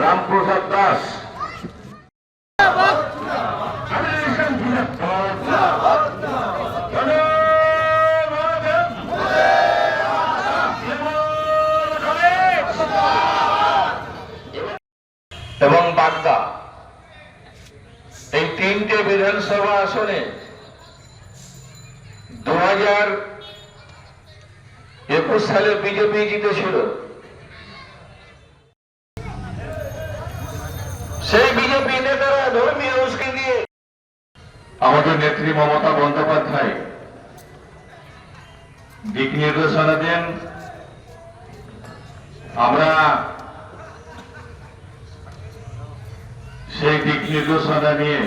রামপ্রসাদ দাস। এবং বাগদা। এই তিনটে বিধানসভা আসনে দু হাজার একুশ সালে বিজেপি জিতেছিল। সেই বিজেপি নেতারা ধর্মীয় উস্কে দিয়ে আমাদের নেত্রী মমতা বন্দ্যোপাধ্যায় দিক নির্দেশনা দেন। আমরা সেই দিক নির্দেশনা নিয়ে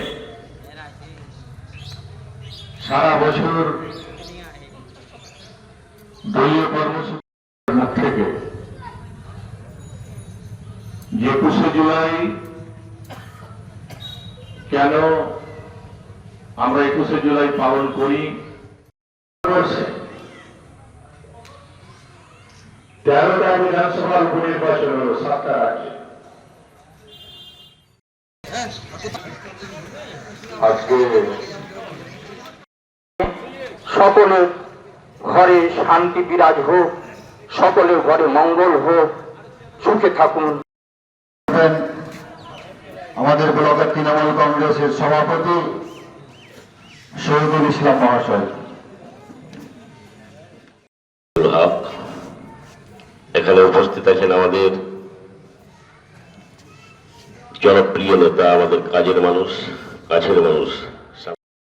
সারা বছর দলীয় কর্মসূচির মুখ থেকে একুশে জুলাই কেন আমরা একুশে জুলাই পালন করি? তেরোটা বিধানসভার উপনির্বাচন হলো, সাতটা রাজ্যে। আজকে সকলের ঘরে শান্তি বিরাজ হোক সকলের ঘরে মঙ্গল হোক, সুখে থাকুন। আমাদের ব্লকের তৃণমূল কংগ্রেসের সভাপতি শহীদুল ইসলাম মহাশয়। এখানে উপস্থিত আছেন আমাদের জনপ্রিয় নেতা আমাদের কাজের মানুষ কাছের মানুষ।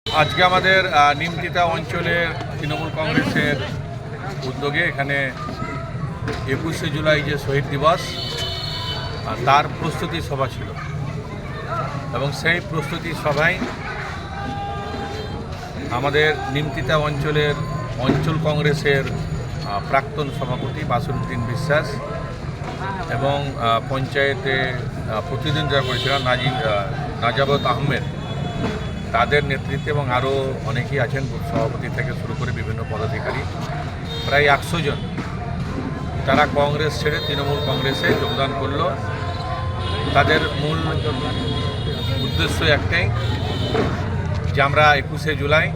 আজকে আমাদের আহ, নিমতিতা অঞ্চলের তৃণমূল কংগ্রেসের উদ্যোগে এখানে একুশে জুলাই যে শহীদ দিবস তার প্রস্তুতি সভা ছিল। এবং সেই প্রস্তুতি সভায় আমাদের নিমতিতা অঞ্চলের, অঞ্চল কংগ্রেসের প্রাক্তন সভাপতি বাসরুদ্দিন বিশ্বাস এবং পঞ্চায়েতে প্রতিদ্বন্দ্বিতা করেছিলেন নাজিব নাজাবত আহমেদ, তাদের নেতৃত্বে এবং আরও অনেকেই আছেন সভাপতি থেকে শুরু করে বিভিন্ন পদাধিকারী, প্রায় একশো জন। তারা কংগ্রেস ছেড়ে তৃণমূল কংগ্রেসে যোগদান করল। তাদের মূল উদ্দেশ্য একটাই যে আমরা একুশে জুলাই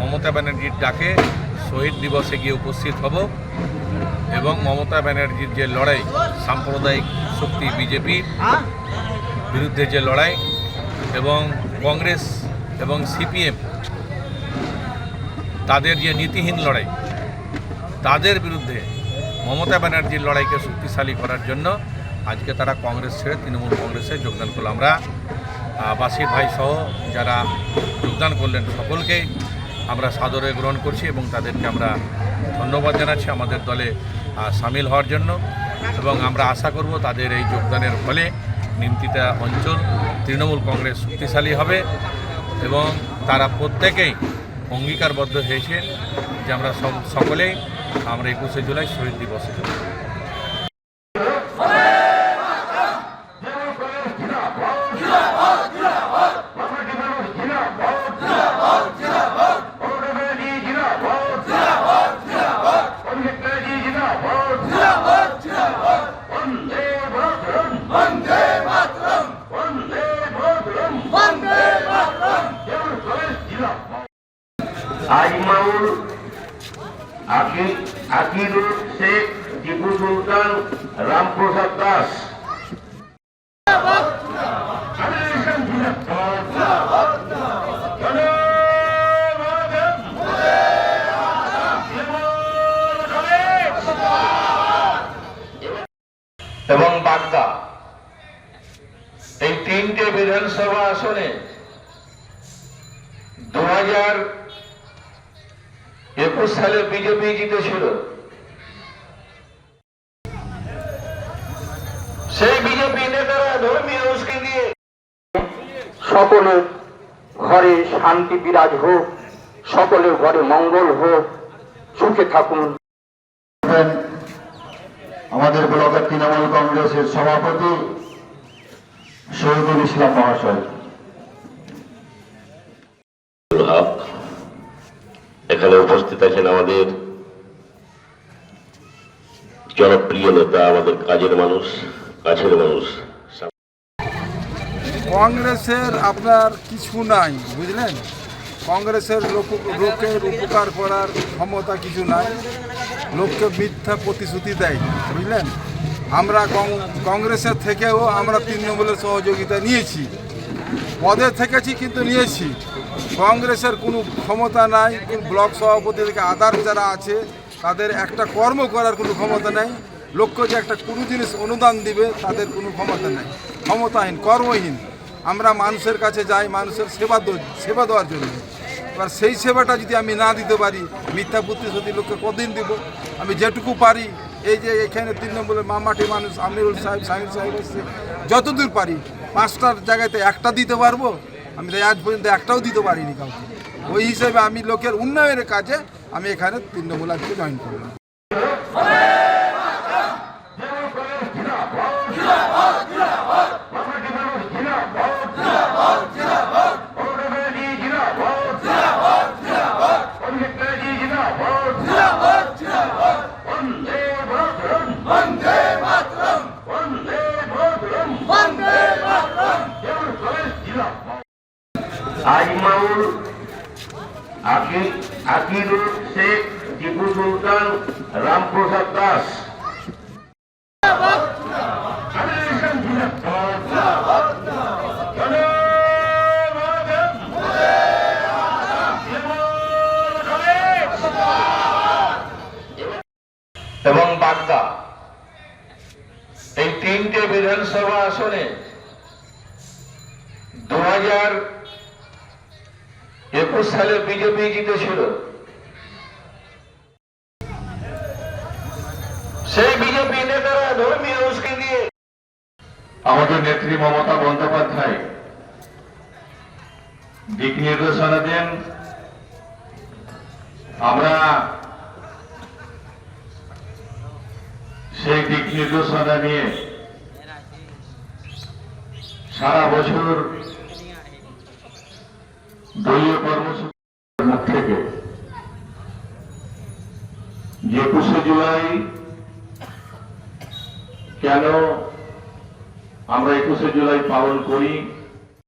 মমতা ব্যানার্জির ডাকে শহীদ দিবসে গিয়ে উপস্থিত হব এবং মমতা ব্যানার্জির যে লড়াই, সাম্প্রদায়িক শক্তি বিজেপির বিরুদ্ধে যে লড়াই এবং কংগ্রেস এবং সিপিএম, তাদের যে নীতিহীন লড়াই, তাদের বিরুদ্ধে মমতা ব্যানার্জির লড়াইকে শক্তিশালী করার জন্য আজকে তারা কংগ্রেস ছেড়ে তৃণমূল কংগ্রেসে যোগদান করল। আমরা বাসির ভাই সহ যারা যোগদান করলেন সকলকেই আমরা সাদরে গ্রহণ করছি এবং তাদেরকে আমরা ধন্যবাদ জানাচ্ছি আমাদের দলে সামিল হওয়ার জন্য। এবং আমরা আশা করব তাদের এই যোগদানের ফলে নিমতিতা অঞ্চল তৃণমূল কংগ্রেস শক্তিশালী হবে এবং তারা প্রত্যেকেই অঙ্গীকারবদ্ধ হয়েছে যে আমরা সকলেই আমরা একুশে জুলাই শহীদ দিবসে রামপ্রসাদ দাস। এবং বাগদা এই তিনটে বিধানসভা আসনে দু হাজার একুশ সালে বিজেপি জিতেছিল সেই বিজেপি নেতারা ধর্মীয় উস্কে দিয়ে সকলের ঘরে শান্তি বিরাজ হোক সকলের ঘরে মঙ্গল হোক। সুখে থাকুন। আমাদের ব্লকের তৃণমূল কংগ্রেসের সভাপতি শহীদুল ইসলাম মহাশয়। এখানে উপস্থিত আছেন আমাদের জনপ্রিয় নেতা আমাদের কাজের মানুষ কাছের মানুষ। কংগ্রেসের আপনার কিছু নাই, বুঝলেন? কংগ্রেসের লোক লোকের উপকার করার ক্ষমতা কিছু নাই। লোককে মিথ্যা প্রতিশ্রুতি দেয় বুঝলেন? আমরা কংগ্রেসের থেকেও আমরা তৃণমূলের সহযোগিতা নিয়েছি। পদে থেকেছি কিন্তু নিয়েছি। কংগ্রেসের কোনো ক্ষমতা নাই ব্লক সভাপতি থেকে আদার যারা আছে, তাদের একটা কর্ম করার কোনো ক্ষমতা নাই। লক্ষ্য যে একটা কোনো জিনিস অনুদান দিবে, তাদের কোনো ক্ষমতা নেই। ক্ষমতাহীন, কর্মহীন। আমরা মানুষের কাছে যাই, মানুষের সেবা সেবা দেওয়ার জন্য। এবার সেই সেবাটা যদি আমি না দিতে পারি, মিথ্যা প্রতিশ্রুতি লোককে কদিন দিব? আমি যেটুকু পারি, এই যে এখানে তিন নম্বরের মামাটি মানুষ আমিরুল সাহেব সাহির সাহেব এসছে, যতদূর পারি, পাঁচটার জায়গাতে একটা দিতে পারব? আমি তাই আজ পর্যন্ত একটাও দিতে পারিনি কাউকে। ওই হিসেবে আমি লোকের উন্নয়নের কাজে আমি এখানে নম্বর আজকে জয়েন করলাম। আজমাউল আকিরুল শেখ টিপু সুলতান রামপ্রসাদ দাস এবং বাগদা এই তিনটে বিধানসভা আসনে দু হাজার একুশ সালে বিজেপি জিতেছিল। সেই বিজেপি নেতারা ধর্মীয় উস্কে দিয়ে আমাদের নেত্রী মমতা বন্দ্যোপাধ্যায় দিক নির্দেশনা দেন। আমরা সেই দিক নির্দেশনা নিয়ে সারা বছর দলীয় কর্মসূচির মুখ থেকে যে একুশে জুলাই কেন আমরা একুশে জুলাই পালন করি?